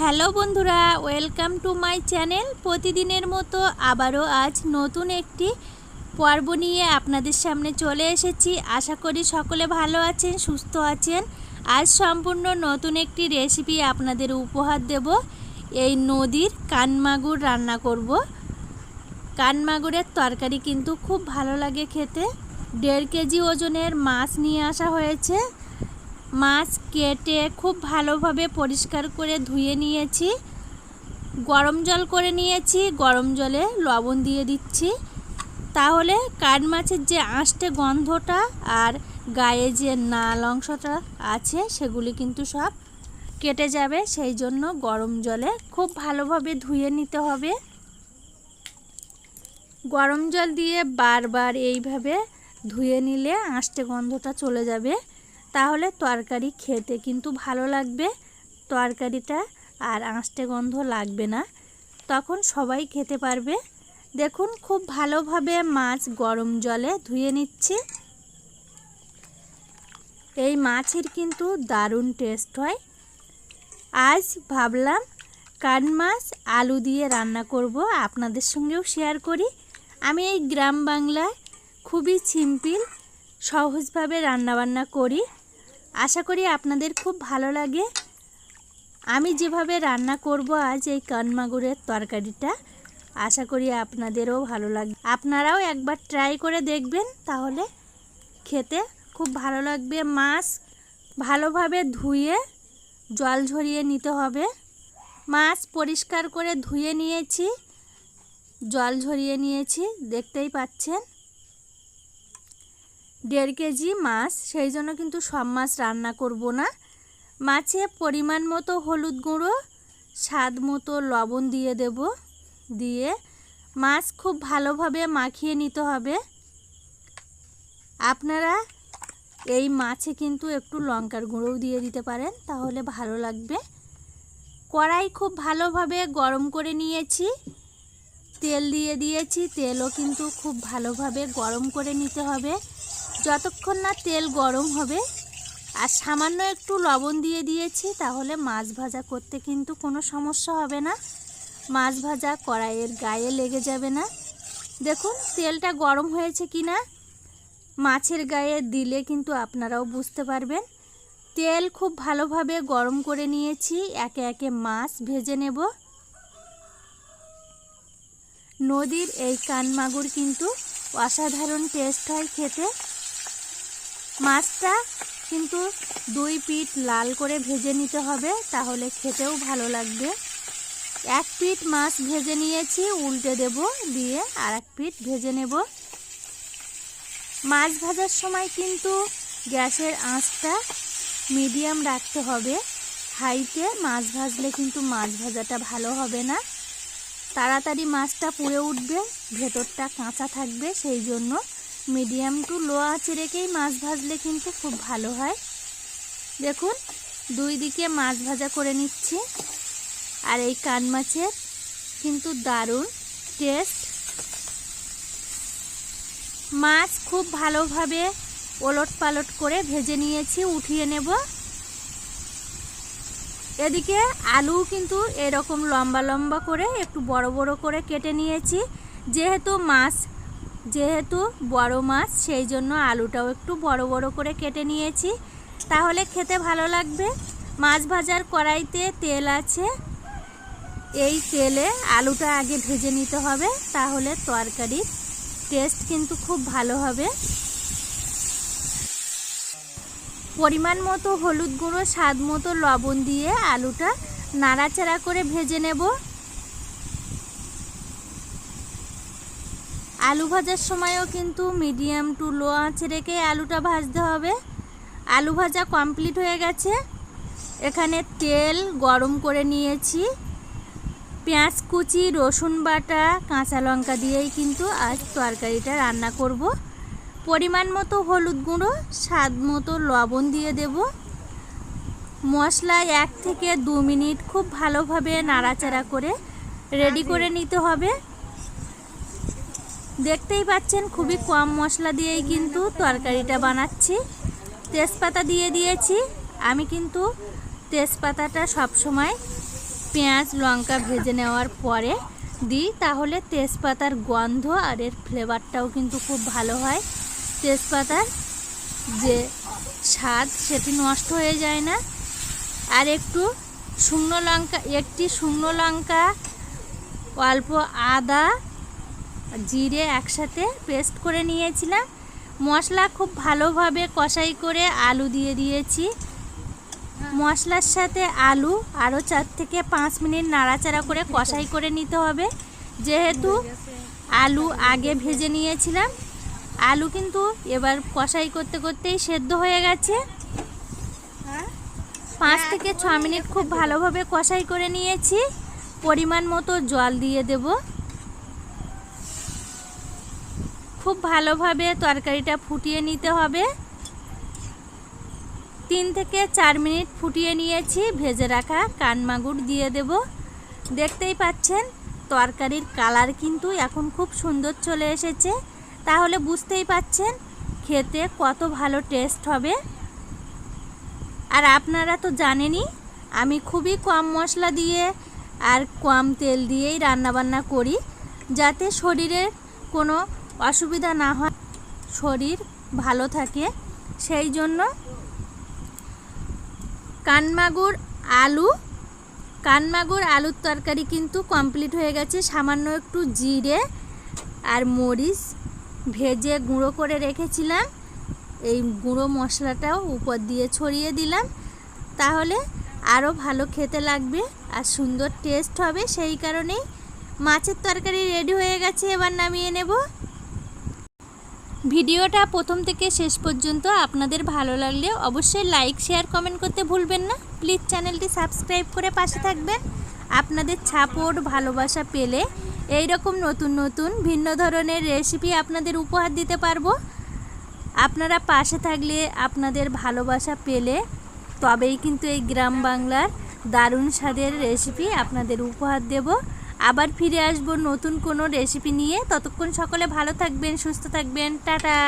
Hello বন্ধুরা, welcome to my channel. প্রতিদিনের মতো আবারও আজ নতুন একটি পর্ব নিয়ে আপনাদের সামনে চলে এসেছি। আশা করি সকলে ভালো আছেন, সুস্থ আছেন। আজ সম্পূর্ণ নতুন একটি রেসিপি আপনাদের উপহার দেব। এই নদীর কানমাগুর রান্না করব। কানমাগুরের তরকারি কিন্তু খুব ভালো লাগে খেতে। দেড় কেজি ওজনের মাছ নিয়ে আসা হয়েছে। মাছ কেটে খুব ভালোভাবে পরিষ্কার করে ধুয়ে নিয়েছি। গরম জল করে নিয়েছি, গরম জলে লবণ দিয়ে দিচ্ছি। তাহলে কাঠ মাছের যে আঁশটে গন্ধটা আর গায়ে যে নাল অংশটা আছে সেগুলি কিন্তু সব কেটে যাবে। সেই জন্য গরম জলে খুব ভালোভাবে ধুয়ে নিতে হবে। গরম জল দিয়ে বারবার এইভাবে ধুয়ে নিলে আঁশটে গন্ধটা চলে যাবে। তাহলে তরকারি খেতে কিন্তু ভালো লাগবে। তরকারিটা আর আঁচটে গন্ধ লাগবে না। তখন সবাই খেতে পারবে। দেখুন, খুব ভালোভাবে মাছ গরম জলে ধুয়ে নিচ্ছি। এই মাছের কিন্তু দারুণ টেস্ট হয়। আজ ভাবলাম, কান মাছ আলু দিয়ে রান্না করব, আপনাদের সঙ্গেও শেয়ার করি। আমি এই গ্রাম বাংলায় খুবই সিম্পল, সহজভাবে রান্নাবান্না করি। আশা করি আপনাদের খুব ভালো লাগে। আমি যেভাবে রান্না করব আজ এই কানমাগুরের তরকারিটা, আশা করি আপনাদেরও ভালো লাগবে আপনারাও একবার ট্রাই করে দেখবেন, তাহলে খেতে খুব ভালো লাগবে। মাছ ভালোভাবে ধুয়ে জল ঝরিয়ে নিতে হবে। মাছ পরিষ্কার করে ধুয়ে নিয়েছি, জল ঝরিয়ে নিয়েছি, দেখতেই পাচ্ছেন। দেড় কেজি মাছ, সেই জন্য কিন্তু সব মাছ রান্না করব না। মাছে পরিমাণ মতো হলুদ গুঁড়ো, স্বাদ মতো লবণ দিয়ে দেব। দিয়ে মাছ খুব ভালোভাবে মাখিয়ে নিতে হবে। আপনারা এই মাছে কিন্তু একটু লঙ্কার গুঁড়োও দিয়ে দিতে পারেন, তাহলে ভালো লাগবে। কড়াই খুব ভালোভাবে গরম করে নিয়েছি। তেল দিয়ে দিয়েছি, তেলও কিন্তু খুব ভালোভাবে গরম করে নিতে হবে। যতক্ষণ না তেল গরম হবে আর সামান্য একটু লবণ দিয়ে দিয়েছি, তাহলে মাছ ভাজা করতে কিন্তু কোনো সমস্যা হবে না। মাছ ভাজা কড়াইয়ের গায়ে লেগে যাবে না। দেখুন, তেলটা গরম হয়েছে কি না? মাছের গায়ে দিলে কিন্তু আপনারাও বুঝতে পারবেন। তেল খুব ভালোভাবে গরম করে নিয়েছি, একে একে মাছ ভেজে নেব। নদীর এই কানমাগুর কিন্তু অসাধারণ টেস্ট হয় খেতে। মাছটা কিন্তু দুই পিঠ লাল করে ভেজে নিতে হবে, তাহলে খেতেও ভালো লাগবে। এক পিঠ মাছ ভেজে নিয়েছি, উল্টে দেব দিয়ে আর এক পিঠ ভেজে নেব। মাছ ভাজার সময় কিন্তু গ্যাসের আঁচটা মিডিয়াম রাখতে হবে। হাইতে মাছ ভাজলে কিন্তু মাছ ভাজাটা ভালো হবে না। তাড়াতাড়ি মাছটা পুড়ে উঠবে, ভেতরটা কাঁচা থাকবে, সেই জন্য মিডিয়াম টু লো আঁচে রেখেই মাছ ভাজলে কিন্তু খুব ভালো হয়। দেখুন, দুই দিকে মাছ ভাজা করে নিচ্ছি। আর এই কান মাছের কিন্তু দারুণ টেস্ট। মাছ খুব ভালোভাবে ওলট পালট করে ভেজে নিয়েছি, উঠিয়ে নেব। এদিকে আলু কিন্তু এরকম লম্বা লম্বা করে একটু বড় বড় করে কেটে নিয়েছি। যেহেতু মাছ যেহেতু বড় মাছ, সেই জন্য আলুটাও একটু বড় বড় করে কেটে নিয়েছি। তাহলে খেতে ভালো লাগবে। মাছ ভাজার কড়াইতে তেল আছে। এই তেলে আলুটা আগে ভেজে নিতে হবে, তাহলে তরকারির টেস্ট কিন্তু খুব ভালো হবে। পরিমাণ মতো হলুদ গুঁড়ো, স্বাদ মতো লবণ দিয়ে আলুটা নাড়াচাড়া করে ভেজে নেব। আলু ভাজার সময়ও কিন্তু মিডিয়াম টু লো আঁচে রেখে আলুটা ভাজতে হবে। আলু ভাজা কমপ্লিট হয়ে গেছে। এখানে তেল গরম করে নিয়েছি। পেঁয়াজ কুচি রসুন বাটা কাঁচা লঙ্কা দিয়েই কিন্তু আজ তরকারিটা রান্না করব। পরিমাণ মতো হলুদ গুঁড়ো স্বাদ মতো লবণ দিয়ে দেব। মশলা এক থেকে দু মিনিট খুব ভালোভাবে নাড়াচাড়া করে রেডি করে নিতে হবে। দেখতেই পাচ্ছেন, খুবই কম মশলা দিয়েই কিন্তু তরকারিটা বানাচ্ছি। তেজপাতা দিয়ে দিয়েছি। আমি কিন্তু তেজপাতাটা সব সময় পেঁয়াজ, লঙ্কা ভেজে নেওয়ার পরে দিই। তাহলে তেজপাতার গন্ধ আর এর ফ্লেভারটাও কিন্তু খুব ভালো হয়। তেজপাতার যে স্বাদ সেটি নষ্ট হয়ে যায় না। আর একটু শুকনো লঙ্কা, একটি শুকনো লঙ্কা, অল্প আদা জিরে একসাথে পেস্ট করে নিয়েছিলাম। মশলা খুব ভালোভাবে কষাই করে আলু দিয়ে দিয়েছি। মশলার সাথে আলু আরও চার থেকে পাঁচ মিনিট নাড়াচাড়া করে কষাই করে নিতে হবে। যেহেতু আলু আগে ভেজে নিয়েছিলাম, আলু কিন্তু এবার কষাই করতে করতেই সেদ্ধ হয়ে গেছে। পাঁচ থেকে ছ মিনিট খুব ভালোভাবে কষাই করে নিয়েছি। পরিমাণ মতো জল দিয়ে দেব। খুব ভালোভাবে তরকারিটা ফুটিয়ে নিতে হবে। তিন থেকে চার মিনিট ফুটিয়ে নিয়েছি, ভেজে রাখা কানমাগুর দিয়ে দেব। দেখতেই পাচ্ছেন, তরকারির কালার কিন্তু এখন খুব সুন্দর চলে এসেছে। তাহলে বুঝতেই পাচ্ছেন, খেতে কত ভালো টেস্ট হবে। আর আপনারা তো জানেনই, আমি খুবই কম মশলা দিয়ে আর কম তেল দিয়েই রান্নাবান্না করি। যাতে শরীরের কোনো অসুবিধা না হয়, শরীর ভালো থাকে। সেই জন্য কানমাগুর আলু, কানমাগুর আলুর তরকারি কিন্তু কমপ্লিট হয়ে গেছে। সামান্য একটু জিরে আর মরিচ ভেজে গুঁড়ো করে রেখেছিলাম। এই গুঁড়ো মশলাটাও উপর দিয়ে ছড়িয়ে দিলাম। তাহলে আরও ভালো খেতে লাগবে আর সুন্দর টেস্ট হবে। সেই কারণেই মাছের তরকারি রেডি হয়ে গেছে। এবার নামিয়ে নেব। ভিডিওটা প্রথম থেকে শেষ পর্যন্ত আপনাদের ভালো লাগলে অবশ্যই লাইক শেয়ার কমেন্ট করতে ভুলবেন না। প্লিজ চ্যানেলটি সাবস্ক্রাইব করে পাশে থাকবেন। আপনাদের সাপোর্ট ভালোবাসা পেলে এই রকম নতুন নতুন, ভিন্ন ধরনের রেসিপি আপনাদের উপহার দিতে পারব। আপনারা পাশে থাকলে আপনাদের ভালোবাসা পেলে তবেই কিন্তু এই গ্রাম বাংলার দারুণ স্বাদের রেসিপি আপনাদের উপহার দেব। আবার ফিরে আসব নতুন কোনো রেসিপি নিয়ে। ততক্ষণ সকলে ভালো থাকবেন সুস্থ থাকবেন। টাটা!